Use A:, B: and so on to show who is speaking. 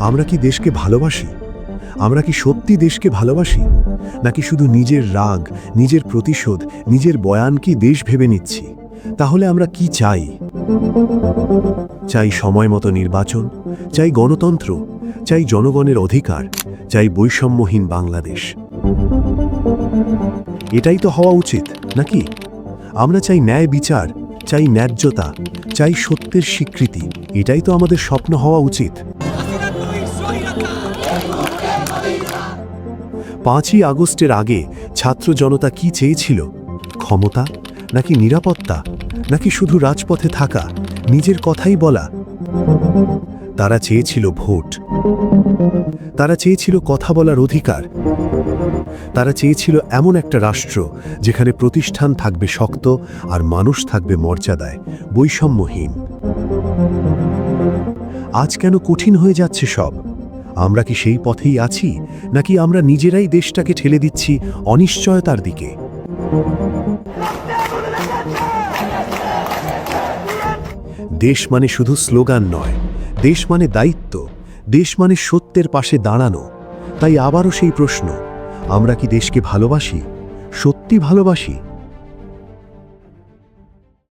A: আমরা কি দেশকে ভালোবাসি? আমরা কি সত্যি দেশকে ভালোবাসি? নাকি শুধু নিজের রাগ, নিজের প্রতিশোধ, নিজের বয়ান কি দেশ ভেবে নিচ্ছি? তাহলে আমরা কি চাই? চাই সময় মতো নির্বাচন, চাই গণতন্ত্র, চাই জনগণের অধিকার, চাই বৈষম্যহীন বাংলাদেশ। এটাই তো হওয়া উচিত, নাকি? আমরা চাই ন্যায় বিচার, চাই ন্যায্যতা, চাই সত্যের স্বীকৃতি, এটাই তো আমাদের স্বপ্ন হওয়া উচিত। পাঁচই আগস্টের আগে ছাত্র জনতা কি চেয়েছিল? ক্ষমতা নাকি নিরাপত্তা? নাকি শুধু রাজপথে থাকা? নিজের কথাই বলা? তারা চেয়েছিল ভোট। তারা চেয়েছিল কথা বলার অধিকার। তারা চেয়েছিল এমন একটা রাষ্ট্র যেখানে প্রতিষ্ঠান থাকবে শক্ত আর মানুষ থাকবে মর্যাদায়, বৈষম্যহীন। আজ কেন কঠিন হয়ে যাচ্ছে সব? আমরা কি সেই পথেই আছি, নাকি আমরা নিজেরাই দেশটাকে ঠেলে দিচ্ছি অনিশ্চয়তার দিকে? দেশ মানে শুধু স্লোগান নয়, দেশ মানে দায়িত্ব, দেশ মানে সত্যের পাশে দাঁড়ানো। তাই আবারও সেই প্রশ্ন, আমরা কি দেশকে ভালোবাসি, সত্যি ভালোবাসি?